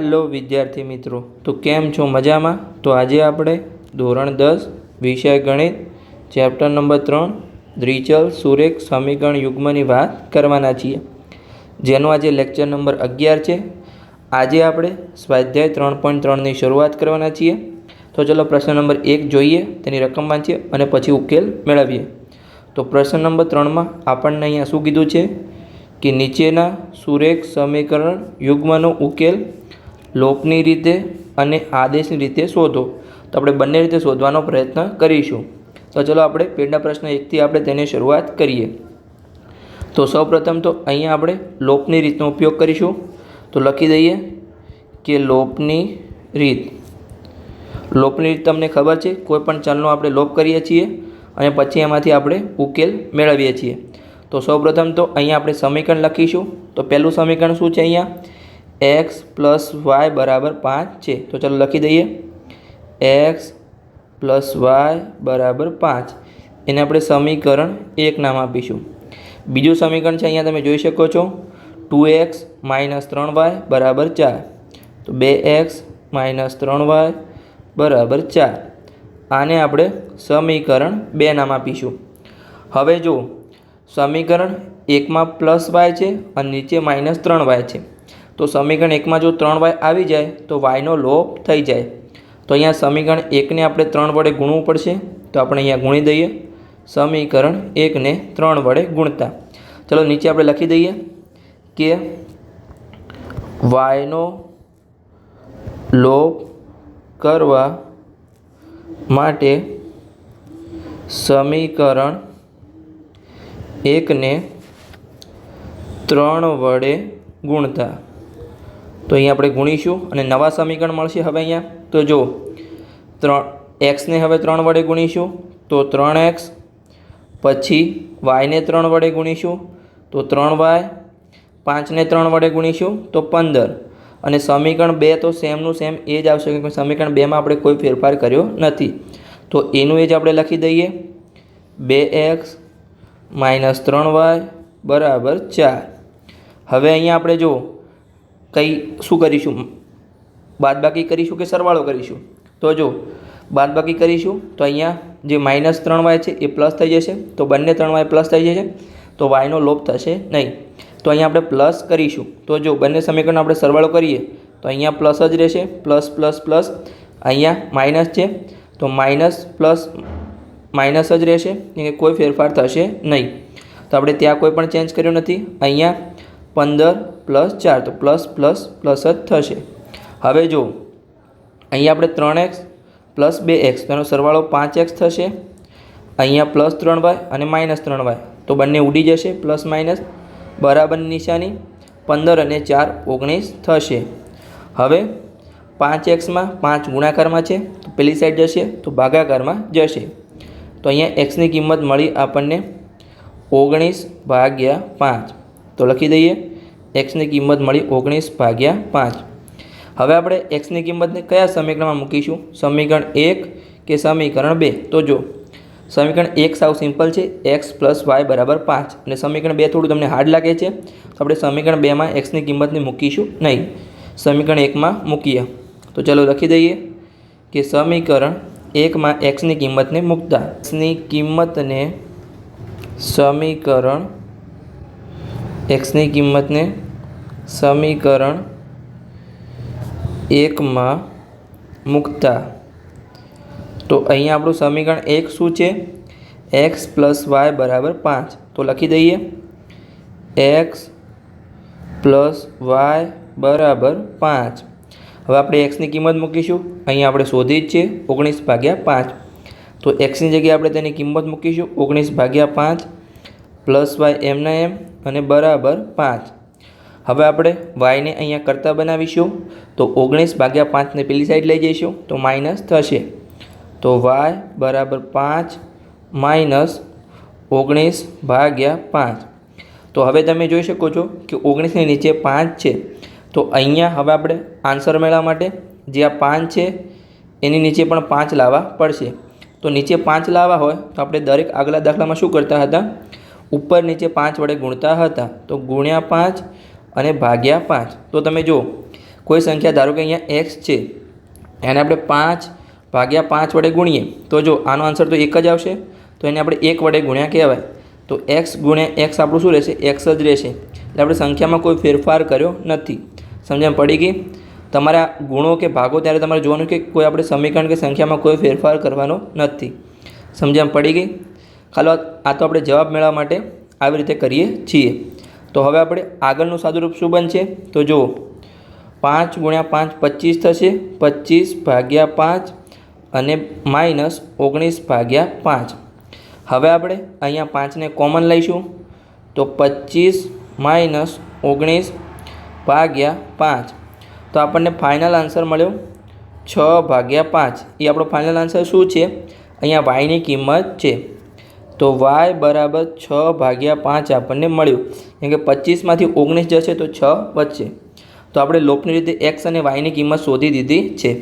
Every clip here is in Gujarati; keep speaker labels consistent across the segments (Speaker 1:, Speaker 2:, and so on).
Speaker 1: હાલો વિદ્યાર્થી મિત્રો. તો કેમ છો મજામાં? તો આજે આપણે ધોરણ દસ, વિષય ગણિત ચેપ્ટર નંબર ત્રણ, દ્વિચલ, સુરેખ, સમીકરણ યુગ્મની વાત કરવાના છીએ. જેનો આજે લેક્ચર નંબર અગિયાર છે. આજે આપણે સ્વાધ્યાય ત્રણ પોઈન્ટ ત્રણની શરૂઆત કરવાના છીએ. તો ચલો પ્રશ્ન નંબર એક જોઈએ, તેની રકમ વાંચીએ અને પછી ઉકેલ મેળવીએ. તો પ્રશ્ન નંબર ત્રણમાં આપણને અહીંયા શું કીધું છે? કે નીચેના સુરેખ સમીકરણ યુગ્મનો ઉકેલ લોપની રીતે અને આદેશની રીતે શોધો. તો આપણે બંને રીતે શોધવાનો પ્રયત્ન કરીશું. તો ચલો આપણે પેડના પ્રશ્ન એકથી આપણે તેની શરૂઆત કરીએ. તો સૌપ્રથમ તો અહીંયા આપણે લોપની રીતનો ઉપયોગ કરીશું. તો લખી દઈએ કે લોપની રીત. લોપની રીત તમને ખબર છે, કોઈ પણ ચલનો આપણે લોપ કરીએ છીએ અને પછી એમાંથી આપણે ઉકેલ મેળવીએ છીએ. તો સૌપ્રથમ તો અહીંયા આપણે સમીકરણ લખીશું. તો પહેલું સમીકરણ શું છે અહીંયા? એક્સ પ્લસ વાય બરાબર પાંચ છે. તો ચાલો લખી દઈએ. એક્સ પ્લસ વાય બરાબર પાંચ. એને આપણે સમીકરણ એક નામ આપીશું. બીજું સમીકરણ છે અહીંયા તમે જોઈ શકો છો. ટુ એક્સ માઇનસ ત્રણ વાય બરાબર ચાર. તો બે એક્સ માઇનસ ત્રણ વાય બરાબર ચાર. આને આપણે સમીકરણ બે નામ આપીશું. હવે જો સમીકરણ એકમાં પ્લસ વાય છે અને નીચે માઇનસ ત્રણ વાય છે. તો સમીકરણ એકમાં જો ત્રણ વાય આવી જાય, તો વાયનો લોપ થઈ જાય. તો અહીંયા સમીકરણ એકને આપણે ત્રણ વડે ગુણવું પડશે. તો આપણે અહીંયા ગુણી દઈએ. સમીકરણ એકને ત્રણ વડે ગુણતા. ચલો નીચે આપણે લખી દઈએ કે વાયનો લોપ કરવા માટે સમીકરણ એકને ત્રણ વડે ગુણતા. તો અહીંયા આપણે ગુણીશું અને નવા સમીકરણ મળશે હવે અહીંયા. તો જો ત્રણ એક્સને હવે ત્રણ વડે ગુણીશું, તો ત્રણ એક્સ પછી વાયને ત્રણ વડે ગુણીશું, તો ત્રણ વાય પાંચને ત્રણ વડે ગુણીશું, તો પંદર. અને સમીકરણ બે તો સેમનું સેમ એ જ આવશે કે સમીકરણ બેમાં આપણે કોઈ ફેરફાર કર્યો નથી. તો એનું એ જ આપણે લખી દઈએ. બે એક્સ માઇનસ ત્રણ વાય બરાબર ચાર. હવે અહીંયા આપણે જો કંઈ શું કરીશું? બાદબાકી કરીશું કે સરવાળો કરીશું? તો જો, બાદબાકી કરીશું, તો અહીંયા જે માઇનસ ત્રણ વાય છે એ પ્લસ થઈ જશે. તો બંને ત્રણ વાય પ્લસ થઈ જશે. તો વાયનો લોપ થશે નહીં. તો અહીંયા આપણે પ્લસ કરીશું. તો જો, બંને સમીકરણ આપણે સરવાળો કરીએ, તો અહીંયા પ્લસ જ રહેશે. પ્લસ પ્લસ પ્લસ અહીંયા માઇનસ છે. તો માઇનસ પ્લસ માઇનસ જ રહેશે. કોઈ ફેરફાર થશે નહીં. તો આપણે ત્યાં કોઈ પણ ચેન્જ કર્યો નથી. અહીંયા પંદર પ્લસ ચાર, તો પ્લસ પ્લસ પ્લસ જ થશે. હવે જો અહીંયા આપણે ત્રણ એક્સ પ્લસ બે એક્સ તેનો સરવાળો પાંચ એક્સ થશે. અહીંયા પ્લસ ત્રણ વાય અને માઇનસ ત્રણ વાય, તો બંને ઉડી જશે, પ્લસ માઇનસ, બરાબર નિશાની, પંદર અને ચાર ઓગણીસ થશે. હવે પાંચ એક્સમાં પાંચ ગુણાકારમાં છે, તો પેલી સાઈડ જશે, તો ભાગાકારમાં જશે. તો અહીંયા એક્સની કિંમત મળી આપણને ઓગણીસ ભાગ્યા પાંચ. તો લખી દઈએ. એક્સની કિંમત મળી ઓગણીસ ભાગ્યા પાંચ. હવે આપણે એક્સની કિંમતને કયા સમીકરણમાં મૂકીશું? સમીકરણ એક કે સમીકરણ બે? તો જો, સમીકરણ એક સાવ સિમ્પલ છે એક્સ પ્લસ વાય બરાબર પાંચ. અને સમીકરણ બે થોડું તમને હાર્ડ લાગે છે, તો આપણે સમીકરણ બેમાં એક્સની કિંમતને મૂકીશું નહીં. સમીકરણ એકમાં મૂકીએ. તો ચલો લખી દઈએ કે સમીકરણ એકમાં એક્સની કિંમતને મૂકતા. એક્સની કિંમતને સમીકરણ એક્સની કિંમતને સમીકરણ એકમાં મૂકતા. તો અહીંયા આપણું સમીકરણ એક શું છે? એક્સ પ્લસ વાય બરાબર પાંચ. તો લખી દઈએ. એક્સ પ્લસ વાય બરાબર પાંચ. હવે આપણે એક્સની કિંમત મૂકીશું. અહીંયા આપણે શોધી જ છે, ઓગણીસ ભાગ્યા પાંચ. તો એક્સની જગ્યાએ આપણે તેની કિંમત મૂકીશું, ઓગણીસ ભાગ્યા પાંચ. પ્લસ વાય એમના એમ અને બરાબર પાંચ. હવે આપણે વાયને અહીંયા કરતા બનાવીશું. તો ઓગણીસ ભાગ્યા પાંચને પેલી સાઈડ લઈ જઈશું. તો માઇનસ થશે. તો વાય બરાબર પાંચ માઇનસ ઓગણીસ ભાગ્યા પાંચ. તો હવે તમે જોઈ શકો છો કે ઓગણીસની નીચે પાંચ છે. તો અહીંયા હવે આપણે આન્સર મેળવવા માટે જે આ પાંચ છે, એની નીચે પણ પાંચ લાવવા પડશે. તો નીચે પાંચ લાવવા હોય તો આપણે દરેક આગલા દાખલામાં શું કરતા હતા? ઉપર નીચે પાંચ વડે ગુણતા હતા, તો ગુણ્યા પાંચ અને ભાગ્યા પાંચ. તો તમે જુઓ, કોઈ સંખ્યા ધારો કે અહીંયા એક્સ છે, એને આપણે પાંચ ભાગ્યા પાંચ વડે ગુણીએ. તો જો, આનો આન્સર તો એક જ આવશે, તો એને આપણે એક વડે ગુણ્યા કહેવાય. તો એક્સ ગુણ્યા એક્સ આપણું શું રહેશે? એક્સ જ રહેશે. એટલે આપણે સંખ્યામાં કોઈ ફેરફાર કર્યો નથી. સમજણ પડી ગઈ? તમારા ગુણો કે ભાગો ત્યારે તમારે જોવાનું કે કોઈ આપણે સમીકરણ કે સંખ્યામાં કોઈ ફેરફાર કરવાનો નથી. સમજણ પડી ગઈ? ખાલી આ તો આપણે જવાબ મેળવવા માટે આવી રીતે કરીએ છીએ. તો હવે આપણે આગળનું સાદુરૂપ શું બનશે? તો જુઓ. પાંચ ગુણ્યા પાંચ પચીસ થશે. પચીસ ભાગ્યા પાંચ અને માઇનસ ઓગણીસ ભાગ્યા પાંચ. હવે આપણે અહીંયા પાંચને કોમન લઈશું. તો પચીસ માઇનસ ઓગણીસ ભાગ્યા પાંચ. તો આપણને ફાઇનલ આન્સર મળ્યો છ ભાગ્યા પાંચ. એ આપણો ફાઇનલ આન્સર શું છે? અહીંયા વાયની કિંમત છે. તો વાય બરાબર છ ભાગ્યા પાંચ આપણને મળ્યું. કેમ કે પચીસમાંથી ઓગણીસ જશે તો છ વધશે. તો આપણે લોપની રીતે એક્સ અને વાયની કિંમત શોધી દીધી છે.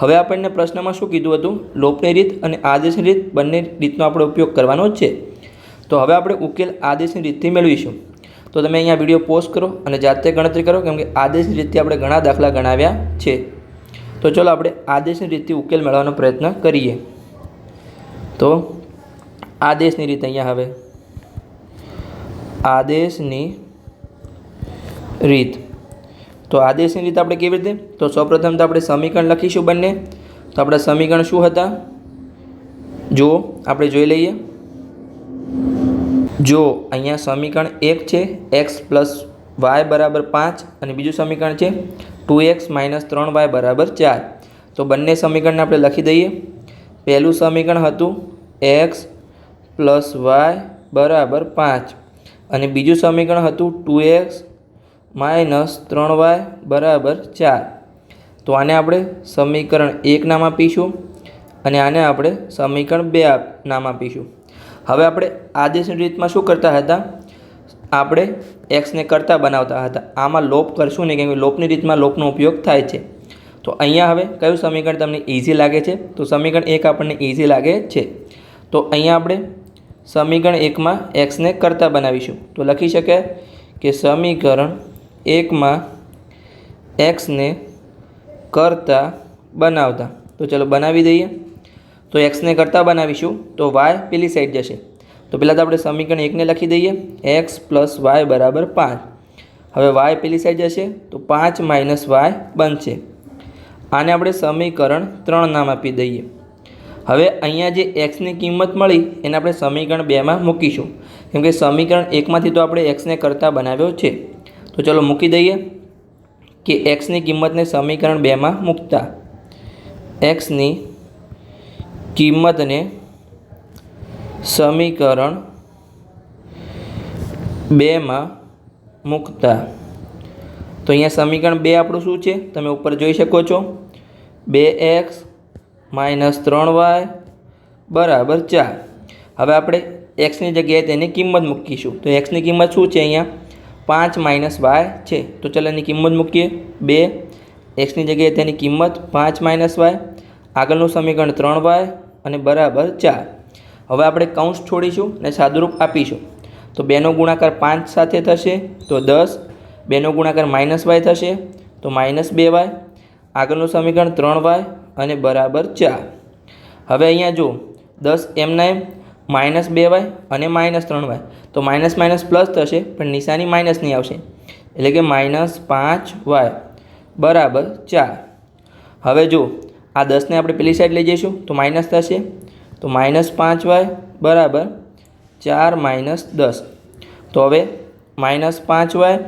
Speaker 1: હવે આપણને પ્રશ્નમાં શું કીધું હતું? લોપની રીત અને આદેશની રીત બંને રીતનો આપણે ઉપયોગ કરવાનો છે. તો હવે આપણે ઉકેલ આદેશની રીતથી મેળવીશું. તો તમે અહીંયા વીડિયો પોઝ કરો અને જાતે ગણતરી કરો, કેમ કે આદેશની રીતથી આપણે ઘણા દાખલા ગણાવ્યા છે. તો ચલો આપણે આદેશની રીતથી ઉકેલ મેળવવાનો પ્રયત્ન કરીએ. તો આદેશની રીત અહીંયા હવે આદેશની રીત. તો આદેશની રીત આપણે કેવી રીતે? તો સૌપ્રથમ તો આપણે સમીકરણ લખીશું બંને. તો આપણા સમીકરણ શું હતા? જો આપણે જોઈ લઈએ. જો અહીંયા સમીકરણ એક છે. એક્સ પ્લસ વાય બરાબર પાંચ અને બીજું સમીકરણ છે ટુ એક્સ માઇનસ ત્રણ વાય બરાબર ચાર. તો બંને સમીકરણને આપણે લખી દઈએ. પહેલું સમીકરણ હતું એક્સ પ્લસ વાય બરાબર પાંચ. અને બીજું સમીકરણ હતું ટુ એક્સ માઇનસ ત્રણ વાય બરાબર ચાર. તો આને આપણે સમીકરણ એક નામ આપીશું અને આને આપણે સમીકરણ બે નામ આપીશું. હવે આપણે આદેશની રીતમાં શું કરતા હતા? આપણે એક્સને કરતા બનાવતા હતા. આમાં લોપ કરશું નહીં, કેમ કે લોપની રીતમાં લોપનો ઉપયોગ થાય છે. તો અહીંયા હવે કયું સમીકરણ તમને ઇઝી લાગે છે? તો સમીકરણ એક આપણને ઇઝી લાગે છે. તો અહીંયા આપણે સમીકરણ એકમાં એક્સને કરતા બનાવીશું. તો લખી શકાય કે સમીકરણ એકમાં એક્સને કરતા બનાવતા. તો ચલો બનાવી દઈએ. તો એક્સને કરતા બનાવીશું તો વાય પેલી સાઈડ જશે. તો પહેલાં તો આપણે સમીકરણ એકને લખી દઈએ. એક્સ પ્લસ વાય બરાબર પાંચ. હવે વાય પેલી સાઈડ જશે તો પાંચ માઇનસ વાય બનશે. આને આપણે સમીકરણ ત્રણ નામ આપી દઈએ. હવે અહીંયા જે એક્સની કિંમત મળી, એને આપણે સમીકરણ બેમાં મૂકીશું. કેમ કે સમીકરણ એકમાંથી તો આપણે એક્સને કરતાં બનાવ્યો છે. તો ચલો મૂકી દઈએ કે એક્સની કિંમતને સમીકરણ બેમાં મૂકતા. એક્સની કિંમતને સમીકરણ બેમાં મૂકતા. તો અહીંયા સમીકરણ બે આપણું શું છે? તમે ઉપર જોઈ શકો છો. બે એક્સ માઇનસ ત્રણ વાય બરાબર ચાર. હવે આપણે એક્સની જગ્યાએ તેની કિંમત મૂકીશું. તો એક્સની કિંમત શું છે અહીંયા? પાંચ માઇનસ વાય છે. તો ચાલો એની કિંમત મૂકીએ. બે. એક્સની જગ્યાએ તેની કિંમત પાંચ માઇનસ વાય. આગળનું સમીકરણ ત્રણ વાય અને બરાબર ચાર. હવે આપણે કૌંસ છોડીશું અને સાદુરૂપ આપીશું. તો બેનો ગુણાકાર પાંચ સાથે થશે તો દસ. બેનો ગુણાકાર માઇનસ વાય થશે તો માઇનસ બે વાય. આગળનું સમીકરણ ત્રણ વાય અને બરાબર ચાર. હવે અહીંયા જો દસ એમના એમ માઇનસ બે વાય અને માઇનસ ત્રણ વાય. તો માઇનસ માઇનસ પ્લસ થશે, પણ નિશાની માઇનસની આવશે. એટલે કે માઇનસ પાંચ વાય બરાબર ચાર. હવે જો આ દસને આપણે પેલી સાઈડ લઈ જઈશું, તો માઇનસ થશે. તો માઇનસ પાંચ વાય બરાબર ચાર માઇનસ દસ. તો હવે માઇનસ પાંચ વાય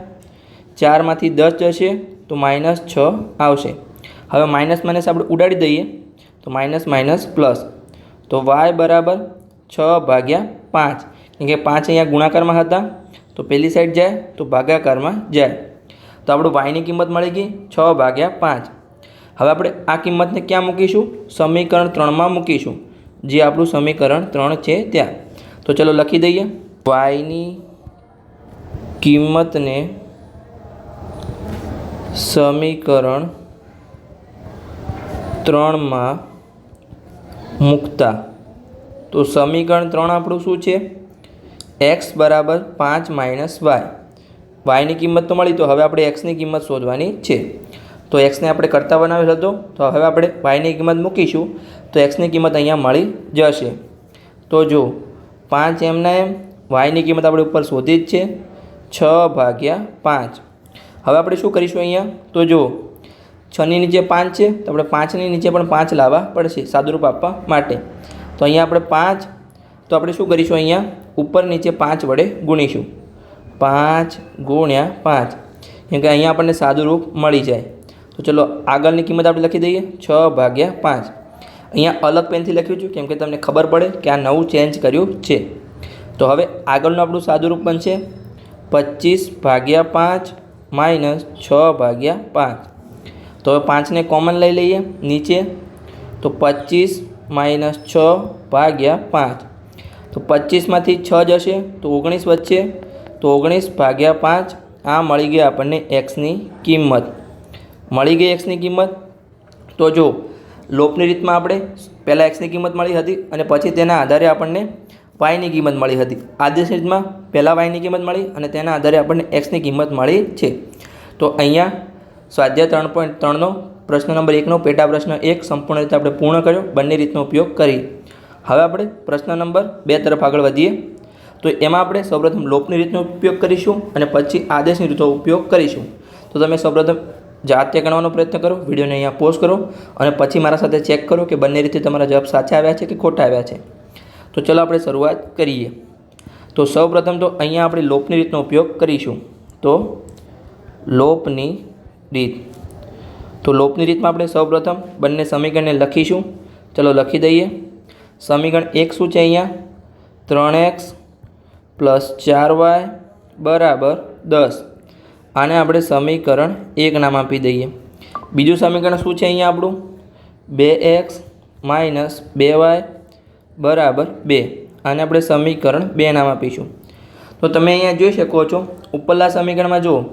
Speaker 1: ચારમાંથી દસ જશે, તો માઇનસ છ આવશે. હવે માઇનસ માઇનસ આપણે ઉડાડી દઈએ. તો માઇનસ માઇનસ પ્લસ તો વાય બરાબર છ ભાગ્યા પાંચ. કેમ કે પાંચ અહીંયા ગુણાકારમાં હતા. તો પેલી સાઈડ જાય, તો ભાગાકારમાં જાય. તો આપણું વાયની કિંમત મળી ગઈ છ ભાગ્યા પાંચ. હવે આપણે આ કિંમતને ક્યાં મૂકીશું? સમીકરણ ત્રણમાં મૂકીશું, જે આપણું સમીકરણ ત્રણ છે ત્યાં. તો ચલો લખી દઈએ. વાયની કિંમતને સમીકરણ ત્રણમાં મૂકતા. તો સમીકરણ ત્રણ આપણું શું છે? એક્સ બરાબર પાંચ માઇનસ વાય વાયની કિંમત તો મળી, તો હવે આપણે એક્સની કિંમત શોધવાની છે. તો એક્સને આપણે કરતા બનાવેલ હતો, તો હવે આપણે વાયની કિંમત મૂકીશું, તો એક્સની કિંમત અહીંયા મળી જશે. તો જો, પાંચ એમના એમ વાયની કિંમત આપણે ઉપર શોધી જ છે, છ ભાગ્યા પાંચ. હવે આપણે શું કરીશું અહીંયા? તો જો છની નીચે પાંચ છે, તો આપણે પાંચની નીચે પણ પાંચ લાવવા પડશે સાદુરૂપ આપવા માટે. તો અહીંયા આપણે પાંચ, તો આપણે શું કરીશું અહીંયા? ઉપર નીચે પાંચ વડે ગુણીશું. પાંચ ગુણ્યા પાંચ. કેમ કે અહીંયા આપણને સાદુરૂપ મળી જાય. તો ચલો આગળની કિંમત આપણે લખી દઈએ. છ ભાગ્યા પાંચ. અહીંયા અલગ પેનથી લખ્યું છું, કેમ કે તમને ખબર પડે કે આ નવું ચેન્જ કર્યું છે. તો હવે આગળનું આપણું સાદુરૂપ બનશે. પચીસ ભાગ્યા પાંચ માઇનસ છ ભાગ્યા પાંચ. તો હવે પાંચને કોમન લઈ લઈએ, નીચે. તો પચીસ માઇનસ છ ભાગ્યા પાંચ. તો પચીસમાંથી છ જશે તો ઓગણીસ વચ્ચે તો ઓગણીસ ભાગ્યા પાંચ, આ મળી ગઈ આપણને એક્સની કિંમત. મળી ગઈ એક્સની કિંમત? તો જો, લોપની રીતમાં આપણે પહેલાં એક્સની કિંમત મળી હતી અને પછી તેના આધારે આપણને વાયની કિંમત મળી હતી. આદેશ રીતમાં પહેલાં વાયની કિંમત મળી અને તેના આધારે આપણને એક્સની કિંમત મળી છે. તો અહીંયા સ્વાધ્યાય ત્રણ પોઈન્ટ ત્રણનો પ્રશ્ન નંબર એકનો, પેટા પ્રશ્ન એક, સંપૂર્ણ રીતે આપણે પૂર્ણ કર્યો, બંને રીતનો ઉપયોગ કરી. હવે આપણે પ્રશ્ન નંબર બે તરફ આગળ વધીએ. તો એમાં આપણે સૌપ્રથમ લોપની રીતનો ઉપયોગ કરીશું અને પછી આદેશની રીતનો ઉપયોગ કરીશું. તો તમે સૌપ્રથમ જાતે ગણવાનો પ્રયત્ન કરો, વિડીયોને અહીંયા પોઝ કરો અને પછી મારા સાથે ચેક કરો કે બંને રીતે તમારા જવાબ સાચા આવ્યા છે કે ખોટા આવ્યા છે. તો ચલો આપણે શરૂઆત કરીએ. તો સૌપ્રથમ તો અહીંયા આપણે લોપની રીતનો ઉપયોગ કરીશું. તો લોપની રીત. તો લોપની રીતમાં આપણે સૌપ્રથમ બંને સમીકરણને લખીશું. ચલો લખી દઈએ. સમીકરણ એક શું છે અહીંયા? ત્રણ એક્સ પ્લસ ચાર વાય બરાબર દસ. આને આપણે સમીકરણ એક નામ આપી દઈએ. બીજું સમીકરણ શું છે અહીંયા આપણું? બે એક્સ માઇનસ બે વાય બરાબર બે. આને આપણે સમીકરણ બે નામ આપીશું. તો તમે અહીંયા જોઈ શકો છો, ઉપરલા સમીકરણમાં જુઓ.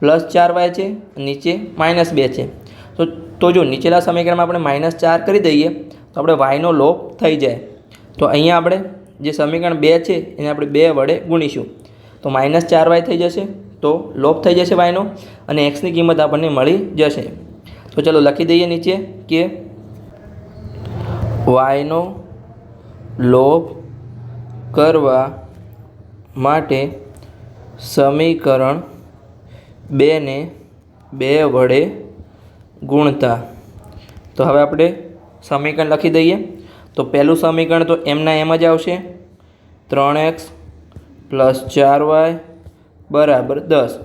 Speaker 1: પ્લસ ચાર વાય છે, નીચે માઇનસ બે છે. તો તો જો નીચેલા સમીકરણમાં આપણે માઇનસ ચાર કરી દઈએ, તો આપણે વાયનો લોપ થઈ જાય. તો અહીંયા આપણે જે સમીકરણ બે છે, એને આપણે બે વડે ગુણીશું. તો માઇનસ ચાર વાય થઈ જશે, તો લોપ થઈ જશે વાયનો, અને એક્સની કિંમત આપણને મળી જશે. તો ચલો લખી દઈએ નીચે કે વાયનો લોપ કરવા માટે સમીકરણ બેને બે વડે ગુણતા. તો હવે આપણે સમીકરણ લખી દઈએ. તો પહેલું સમીકરણ તો એમના એમ જ આવશે. ત્રણ એક્સ પ્લસ ચાર વાય બરાબર દસ.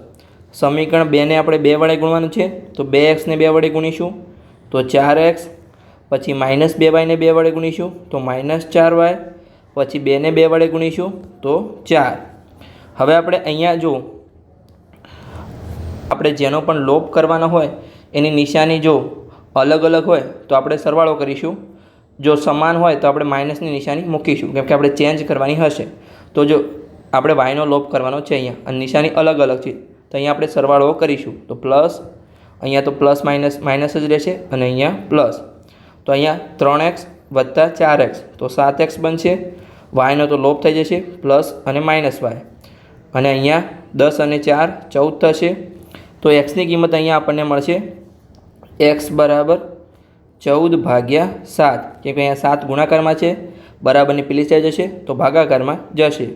Speaker 1: સમીકરણ બેને આપણે બે વડે ગુણવાનું છે. તો બે એક્સને બે વડે ગુણીશું. તો ચાર એક્સ, પછી માઇનસ બે વાયને બે વડે ગુણીશું. તો માઇનસ ચાર વાય, પછી બેને બે વડે ગુણીશું. તો ચાર. હવે આપણે અહીંયા જો આપણે જેનો પણ લોપ કરવાનો હોય, એની નિશાની જો અલગ અલગ હોય, તો આપણે સરવાળો કરીશું. જો સમાન હોય, તો આપણે માઇનસની નિશાની મૂકીશું. કેમ કે આપણે ચેન્જ કરવાની હશે. તો જો આપણે વાયનો લોપ કરવાનો છે અહીંયા, અને નિશાની અલગ અલગ છે, તો અહીંયા આપણે સરવાળો કરીશું. તો પ્લસ, અહીંયા તો પ્લસ માઇનસ માઇનસ જ રહેશે, અને અહીંયા પ્લસ. તો અહીંયા ત્રણ એક્સ વત્તા ચાર એક્સ, તો સાત એક્સ બનશે. વાયનો તો લોપ થઈ જશે, પ્લસ અને માઇનસ વાય. અને અહીંયા દસ અને ચાર ચૌદ થશે. તો એક્સની કિંમત અહીંયા આપણને મળશે એક્સ બરાબર ચૌદ ભાગ્યા સાત. કેમ કે અહીંયા સાત ગુણાકારમાં છે, બરાબરની પેલી સાઈડ જશે, તો ભાગાકારમાં જશે.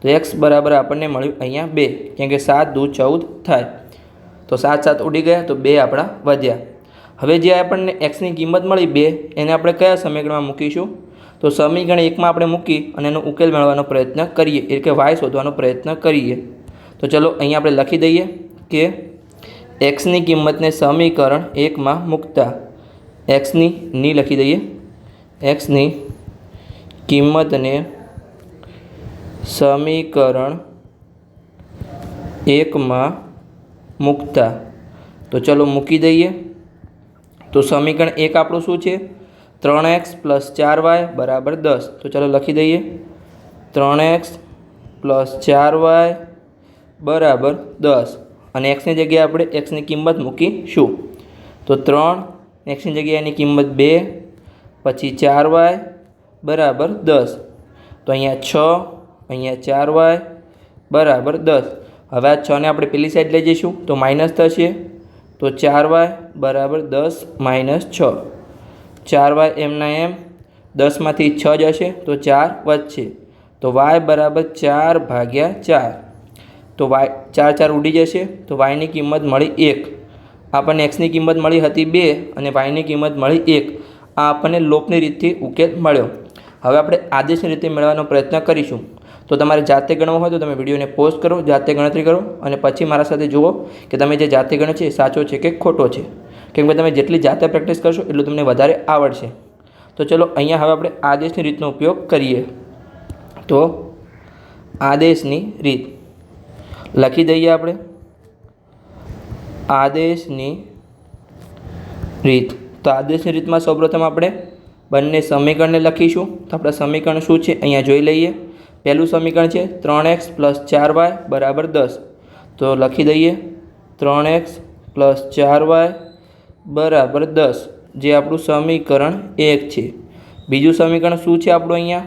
Speaker 1: તો એક્સ બરાબર આપણને મળ્યું અહીંયા બે. કેમ કે સાત દૂ ચૌદ થાય. તો સાત સાત ઉડી ગયા, તો બે આપણા વધ્યા. હવે જે આપણને એક્સની કિંમત મળી બે, એને આપણે કયા સમીકરણમાં મૂકીશું? તો સમીકરણ એકમાં આપણે મૂકી અને એનો ઉકેલ મેળવવાનો પ્રયત્ન કરીએ. એટલે કે વાય શોધવાનો પ્રયત્ન કરીએ. તો ચલો અહીંયા આપણે લખી દઈએ કે એક્સની કિંમતને સમીકરણ એકમાં મૂકતા. એક્સની ની લખી દઈએ. એક્સની કિંમતને સમીકરણ એકમાં મૂકતા. તો ચલો મૂકી દઈએ. તો સમીકરણ એક આપણું શું છે? ત્રણ એક્સ પ્લસ ચાર વાય બરાબર દસ. તો ચલો લખી દઈએ. ત્રણ એક્સ પ્લસ ચાર વાય બરાબર દસ. અને એક્સની જગ્યાએ આપણે એક્સની કિંમત મૂકીશું. તો ત્રણ એક્સની જગ્યાએ એની કિંમત બે, પછી ચાર વાય બરાબર દસ. તો અહીંયા છ, અહીંયા ચાર વાય બરાબર દસ. હવે આ છને આપણે પેલી સાઈડ લઈ જઈશું, તો માઇનસ થશે. તો ચાર વાય બરાબર દસ માઇનસ છ. ચાર વાય એમના એમ, દસમાંથી છ જશે તો ચાર વધશે. તો વાય બરાબર ચાર ભાગ્યા ચાર. તો વાય ચાર ચાર ઉડી જશે, તો વાયની કિંમત મળી એક. આપણને એક્સની કિંમત મળી હતી બે અને વાયની કિંમત મળી એક. આ આપણને લોપની રીતથી ઉકેલ મળ્યો. હવે આપણે આદેશની રીતે મેળવવાનો પ્રયત્ન કરીશું. તો તમારે જાતે ગણવો હોય તો તમે વિડીયોને પોઝ કરો, જાતે ગણતરી કરો અને પછી મારા સાથે જુઓ કે તમે જે જાતે ગણો છે એ સાચો છે કે ખોટો છે. કેમ કે તમે જેટલી જાતે પ્રેક્ટિસ કરશો એટલું તમને વધારે આવડશે. તો ચલો અહીંયા હવે આપણે આદેશની રીતનો ઉપયોગ કરીએ. તો આદેશની રીત. લખી દઈએ આપણે? આદેશની રીત. તો આદેશની રીતમાં સૌપ્રથમ આપણે બંને સમીકરણને લખીશું. તો આપણા સમીકરણ શું છે? અહીંયા જોઈ લઈએ. પહેલું સમીકરણ છે ત્રણ એક્સ પ્લસ ચાર વાય બરાબર દસ. તો લખી દઈએ. ત્રણ એક્સ પ્લસ ચાર વાય બરાબર દસ. જે આપણું સમીકરણ એક છે. બીજું સમીકરણ શું છે આપણું અહીંયા?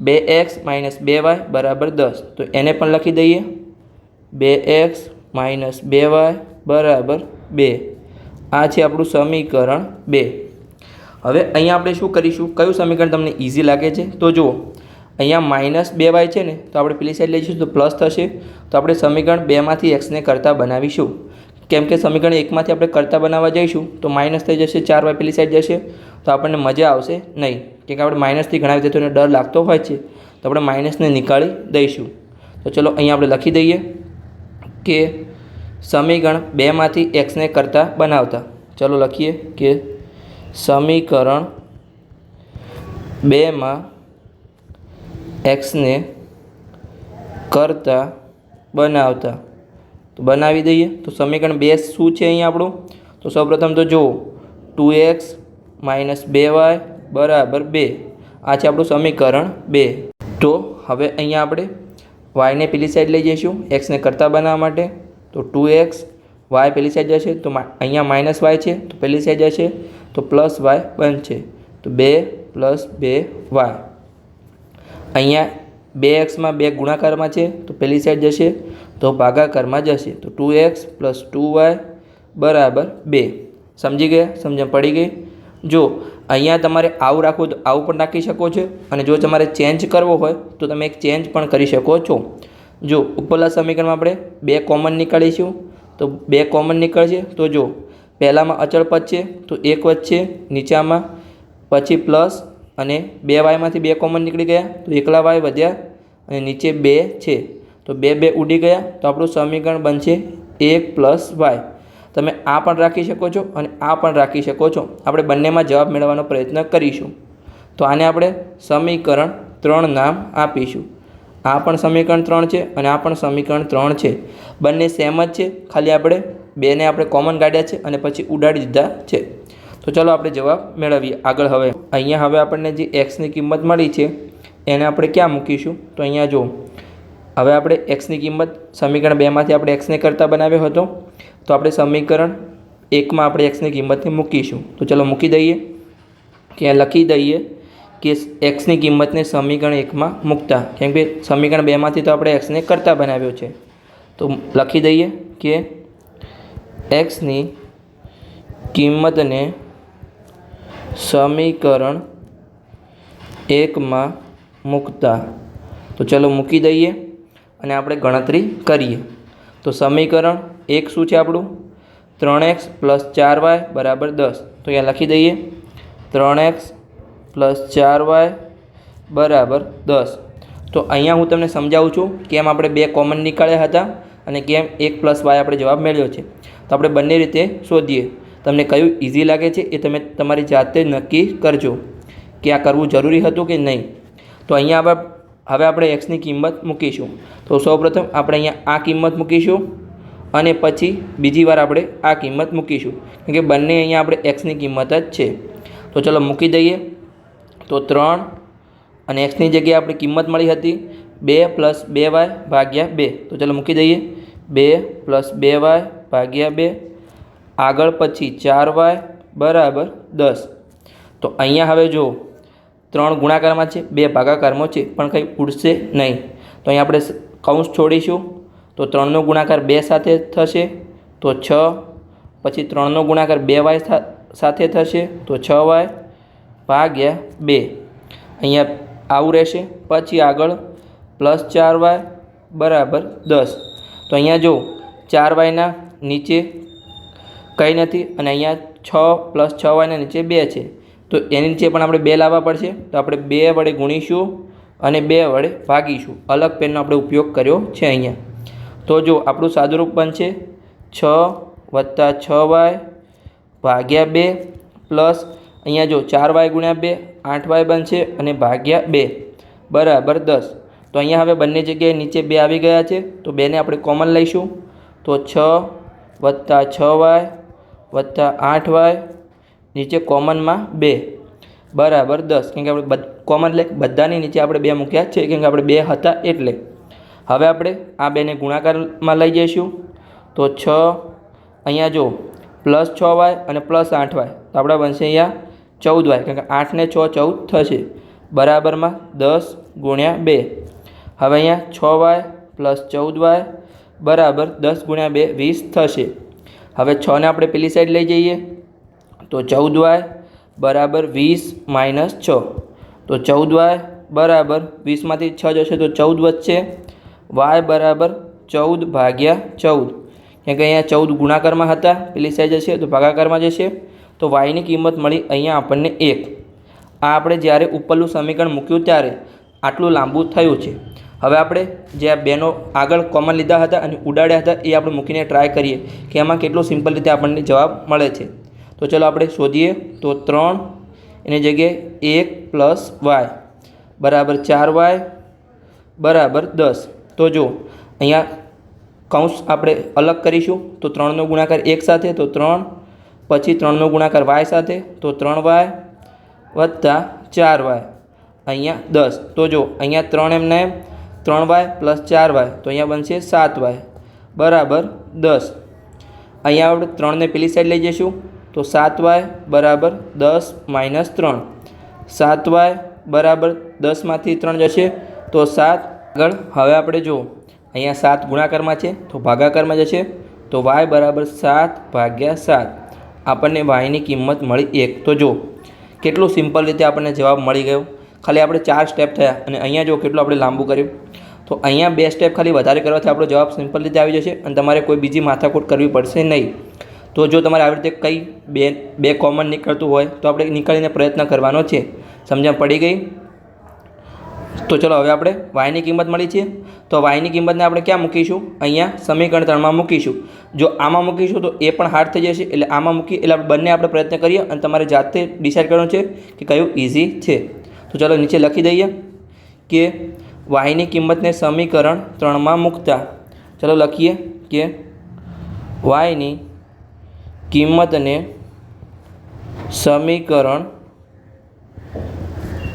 Speaker 1: બે એક્સ માઇનસ બે વાય બરાબર દસ. તો એને પણ લખી દઈએ. બે એક્સ માઇનસ બે વાય બરાબર બે. આ છે આપણું સમીકરણ બે. હવે અહીંયા આપણે શું કરીશું? કયું સમીકરણ તમને ઇઝી લાગે છે? તો જુઓ, અહીંયા માઇનસ બે વાય છે ને, તો આપણે પેલી સાઈડ લઈશું તો પ્લસ થશે. તો આપણે સમીકરણ બેમાંથી એક્સને કરતાં બનાવીશું. કેમ કે સમીકરણ એકમાંથી આપણે કરતાં બનાવવા જઈશું, તો માઇનસ થઈ જશે, ચાર વાય પેલી સાઈડ જશે. તો આપણને મજા આવશે નહીં. કેમ કે આપણે માઇનસથી ઘણા વિદ્યાર્થીઓને ડર લાગતો હોય છે. તો આપણે માઇનસને નીકાળી દઈશું. તો ચલો અહીંયા આપણે લખી દઈએ. કે સમીકરણ બેમાંથી એક્સને કરતાં બનાવતા. ચલો લખીએ કે સમીકરણ બેમાં એક્સને કરતાં બનાવતા. તો બનાવી દઈએ. તો સમીકરણ બે શું છે અહીંયા આપણું? તો સૌપ્રથમ તો જુઓ, ટુ એક્સ માઇનસ બે વાય બરાબર બે. આ છે આપણું સમીકરણ બે. તો હવે અહીંયા આપણે વાયને પેલી સાઈડ લઈ જઈશું. એક્સને કરતાં બનાવવા માટે. તો ટુ એક્સ વાય પેલી સાઈડ જશે. તો અહીંયા માઇનસ વાય છે. તો પેલી સાઈડ જશે. તો પ્લસ વાય બનશે તો બે પ્લસ બે વાય અહીંયા બે એક્સમાં બે ગુણાકારમાં છે. તો પેલી સાઈડ જશે. તો ભાગાકારમાં જશે. તો two x plus two y બરાબર બે. સમજી ગયા? સમજણ પડી ગઈ? જો અહીંયા તમારે આવું રાખવું તો આવું પણ રાખી શકો છો. અને જો તમારે ચેન્જ કરવો હોય તો તમે એક ચેન્જ પણ કરી શકો છો. જો ઉપરલા સમીકરણમાં આપણે બે કોમન નીકાળીશું. તો બે કોમન નીકળશે. તો જો પહેલાંમાં અચળ પદ છે, તો એક વચ્ચે નીચામાં પછી પ્લસ અને બે વાયમાંથી બે કોમન નીકળી ગયા. તો એકલા વાય વધ્યા અને નીચે બે છે. તો બે બે ઉડી ગયા. તો આપણું સમીકરણ બનશે એક પ્લસ વાય તમે આ પણ રાખી શકો છો અને આ પણ રાખી શકો છો. આપણે બંનેમાં જવાબ મેળવવાનો પ્રયત્ન કરીશું. તો આને આપણે સમીકરણ ત્રણ નામ આપીશું. આ પણ સમીકરણ ત્રણ છે અને આ પણ સમીકરણ ત્રણ છે. બંને સેમ જ છે, ખાલી આપણે બેને આપણે કોમન કાઢ્યા છે અને પછી ઉડાડી દીધા છે. તો ચલો આપણે જવાબ મેળવીએ. આગળ હવે, અહીંયા હવે આપણને જે એક્સની કિંમત મળી છે, એને આપણે ક્યાં મૂકીશું? તો અહીંયા જો હવે આપણે એક્સની કિંમત સમીકરણ બેમાંથી આપણે એક્સને કરતાં બનાવ્યો હતો, તો આપણે સમીકરણ એકમાં આપણે એક્સની કિંમતને મૂકીશું. તો ચલો મૂકી દઈએ કે લખી દઈએ કે એક્સની કિંમતને સમીકરણ એકમાં મૂકતા. કેમ કે સમીકરણ બેમાંથી તો આપણે એક્સને કરતાં બનાવ્યો છે. તો લખી દઈએ કે એક્સની કિંમતને સમીકરણ એકમાં મૂકતા. તો ચલો મૂકી દઈએ. અને આપણે ગણતરી કરીએ. તો સમીકરણ એક શું છે આપણું? ત્રણ એક્સ પ્લસ ચાર વાય બરાબર દસ. તો અહીંયા લખી દઈએ. ત્રણ એક્સ પ્લસ ચાર વાય બરાબર દસ. તો અહીંયા હું તમને સમજાવું છું કેમ આપણે બે કોમન નીકળ્યા હતા અને કેમ એક પ્લસ વાય આપણે જવાબ મેળવ્યો છે. તો આપણે બંને રીતે શોધીએ. તમને કયું ઇઝી લાગે છે એ તમે તમારી જાતે નક્કી કરજો કે આ કરવું જરૂરી હતું કે નહીં. તો અહીંયા હવે હવે આપણે એક્સની કિંમત મૂકીશું. તો સૌપ્રથમ આપણે અહીંયા આ કિંમત મૂકીશું અને પછી બીજી વાર આપણે આ કિંમત મૂકીશું. કેમ કે બંને અહીંયા આપણે એક્સની કિંમત જ છે. તો ચલો મૂકી દઈએ. તો ત્રણ અને એક્સની જગ્યાએ આપણે કિંમત મળી હતી બે પ્લસ બે વાય ભાગ્યા બે. તો ચલો મૂકી દઈએ. બે પ્લસ બે વાય ભાગ્યા બે. આગળ પછી ચાર વાય બરાબર દસ. તો અહીંયા હવે જો ત્રણ ગુણાકારમાં છે, બે ભાગાકારમાં છે, પણ કંઈ ઉડશે નહીં. તો અહીં આપણે કૌંસ છોડીશું. તો ત્રણનો ગુણાકાર બે સાથે થશે, તો છ. પછી ત્રણનો ગુણાકાર બે વાય સાથે થશે, તો છ વાય ભાગ્યા બે. અહીંયા આવું રહેશે. પછી આગળ પ્લસ ચાર વાય બરાબર દસ. તો અહીંયા જો, ચાર વાયના નીચે કંઈ નથી અને અહીંયા છ પ્લસ છ વાયના નીચે બે છે. તો એની નીચે પણ આપણે બે લાવવા પડશે. તો આપણે બે વડે ગુણીશું અને બે વડે ભાગીશું. અલગ પેનનો આપણે ઉપયોગ કર્યો છે અહીંયા. તો જો આપણું સાદુરૂપ બનશે. છ વત્તા છ વાય ભાગ્યા બે પ્લસ અહીંયા જો ચાર વાય ગુણ્યા બે, આઠ વાય બનશે અને ભાગ્યા બે. બરાબર દસ. તો અહીંયા હવે બંને જગ્યાએ નીચે બે આવી ગયા છે. તો બેને આપણે કોમન લઈશું. તો છ વત્તા છ વાય વત્તા આઠ વાય નીચે કોમનમાં બે. બરાબર દસ. કેમ કે આપણે કોમન એટલે બધાની નીચે આપણે બે મૂક્યા છે. કેમ કે આપણે બે હતા એટલે. હવે આપણે આ બેને ગુણાકારમાં લઈ જઈશું. તો છ, અહીંયા જો પ્લસ છ વાય અને પ્લસ આઠ વાય. તો આપણા બનશે અહીંયા ચૌદ વાય. કારણ કે આઠને છ ચૌદ થશે. બરાબરમાં દસ ગુણ્યા બે. હવે અહીંયા છ વાય પ્લસ ચૌદ વાય બરાબર દસ ગુણ્યા બે વીસ થશે. હવે છને આપણે પેલી સાઈડ લઈ જઈએ. તો ચૌદ વાય બરાબર વીસ માઇનસ છ. તો ચૌદ વાય બરાબર વીસમાંથી છ જશે તો ચૌદ વધશે. વાય બરાબર ચૌદ ભાગ્યા ચૌદ. કેમ કે અહીંયા ચૌદ ગુણાકારમાં હતા, પેલી સાઈડ જશે તો ભાગાકારમાં જશે. તો વાયની કિંમત મળી અહીંયા આપણને એક. આ આપણે જ્યારે ઉપરનું સમીકરણ મૂક્યું ત્યારે આટલું લાંબુ થયું છે. હવે આપણે જે આ બેનો આગળ કોમન લીધા હતા અને ઉડાડ્યા હતા એ આપણે મૂકીને ટ્રાય કરીએ કે એમાં કેટલો સિમ્પલ રીતે આપણને જવાબ મળે છે. તો ચલો આપણે શોધીએ. તો ત્રણ, એની જગ્યાએ એક પ્લસ વાય. બરાબર ચાર વાય, બરાબર દસ. તો જો અહીંયા કૌંસ આપણે અલગ કરીશું. તો ત્રણનો ગુણાકાર એક સાથે, તો ત્રણ. પછી ત્રણનો ગુણાકાર વાય સાથે, તો ત્રણ વાય વત્તા ચાર વાય. અહીંયા દસ. તો જો અહીંયા ત્રણ એમને એમ ત્રણ વાય પ્લસ ચાર વાય. તો અહીંયા બનશે સાત વાય. બરાબર દસ. અહીંયા આપણે ત્રણને પેલી સાઈડ લઈ જઈશું. તો સાત વાય બરાબર દસ માઇનસ ત્રણ. સાત વાય બરાબર દસમાંથી ત્રણ જશે. તો સાત આગળ હવે આપણે જો અહીંયા સાત ગુણાકારમાં છે, તો ભાગાકારમાં જશે. તો વાય બરાબર સાત ભાગ્યા સાત. આપણને વાયની કિંમત મળી એક. તો જો કેટલું સિમ્પલ રીતે આપણને જવાબ મળી ગયો. ખાલી આપણે ચાર સ્ટેપ થયા અને અહીંયા જો કેટલું આપણે લાંબુ કર્યું. તો અહીંયા બે સ્ટેપ ખાલી વધારે કરવાથી આપણો જવાબ સિમ્પલ રીતે આવી જશે અને તમારે કોઈ બીજી માથાકૂટ કરવી પડશે નહીં. તો જો તમારે આવી રીતે કંઈ બે બે કોમન નીકળતું હોય, તો આપણે નીકળીને પ્રયત્ન કરવાનો છે. સમજણ પડી ગઈ? તો ચલો હવે આપણે વાયની કિંમત મળી છે. તો વાયની કિંમતને આપણે ક્યાં મૂકીશું? અહીંયા સમીકરણ ત્રણમાં મૂકીશું. જો આમાં મૂકીશું તો એ પણ હાર્ડ થઈ જશે, એટલે આમાં મૂકી, એટલે આપણે બંને આપણે પ્રયત્ન કરીએ અને તમારે જાતે ડિસાઇડ કરવાનું છે કે કયું ઇઝી છે. તો ચલો નીચે લખી દઈએ કે વાયની કિંમતને સમીકરણ ત્રણમાં મૂકતા. ચલો લખીએ કે વાયની કિંમતને સમીકરણ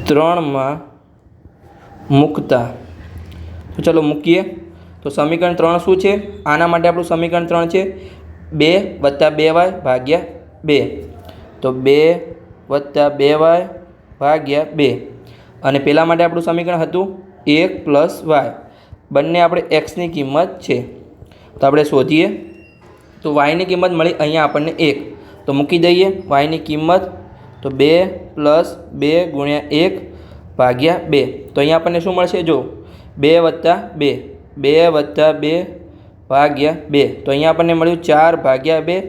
Speaker 1: ત્રણમાં મૂકતા. તો ચલો મૂકીએ. તો સમીકરણ ત્રણ શું છે? આના માટે આપણું સમીકરણ ત્રણ છે. બે વત્તા બે વાય ભાગ્યા બે. તો બે વત્તા બે વાય ભાગ્યા બે. અને પેલા માટે આપણું સમીકરણ હતું એક પ્લસ વાય. બંને આપણે એક્સની કિંમત છે. તો આપણે શોધીએ. તો વાયની કિંમત મળી અહીંયા આપણને એક. તો મૂકી દઈએ વાયની કિંમત, તો બે પ્લસ બે ગુણ્યા એક ભાગ્યા બે. તો અહીંયા આપણને શું મળશે? જો, બે વત્તા બે. બે વત્તા બે ભાગ્યા બે. તો અહીંયા આપણને મળ્યું ચાર ભાગ્યા બે.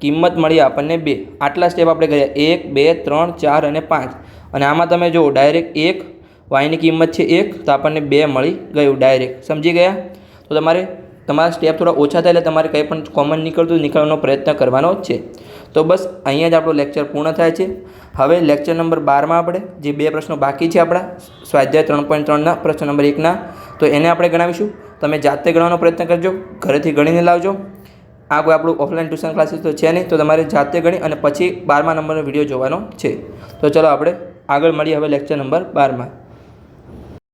Speaker 1: કિંમત મળી આપણને બે. આટલા સ્ટેપ આપણે ગયા એક, બે, ત્રણ, ચાર અને પાંચ. અને આમાં તમે જુઓ ડાયરેક્ટ એક વાયની કિંમત છે એક. તો આપણને બે મળી ગયું ડાયરેક્ટ સમજી ગયા? તો તમારે તમારા સ્ટેપ થોડા ઓછા થાય એટલે તમારે કંઈ પણ કોમન નીકળતું નીકળવાનો પ્રયત્ન કરવાનો જ છે. તો બસ અહીંયા જ આપણો લેક્ચર પૂર્ણ થાય છે. હવે લેક્ચર નંબર બારમાં આપણે, જે બે પ્રશ્નો બાકી છે આપણા, સ્વાધ્યાય ત્રણ પોઈન્ટ ત્રણના પ્રશ્ન નંબર એકના તો એને આપણે ગણાવીશું. તમે જાતે ગણવાનો પ્રયત્ન કરજો, ઘરેથી ગણીને લાવજો. આ કોઈ આપણું ઓફલાઈન ટ્યુશન ક્લાસીસ તો છે નહીં, તો તમારે જાતે ગણી અને પછી બારમા નંબરનો વીડિયો જોવાનો છે. તો ચલો આપણે આગળ મળીએ હવે લેક્ચર નંબર બારમાં.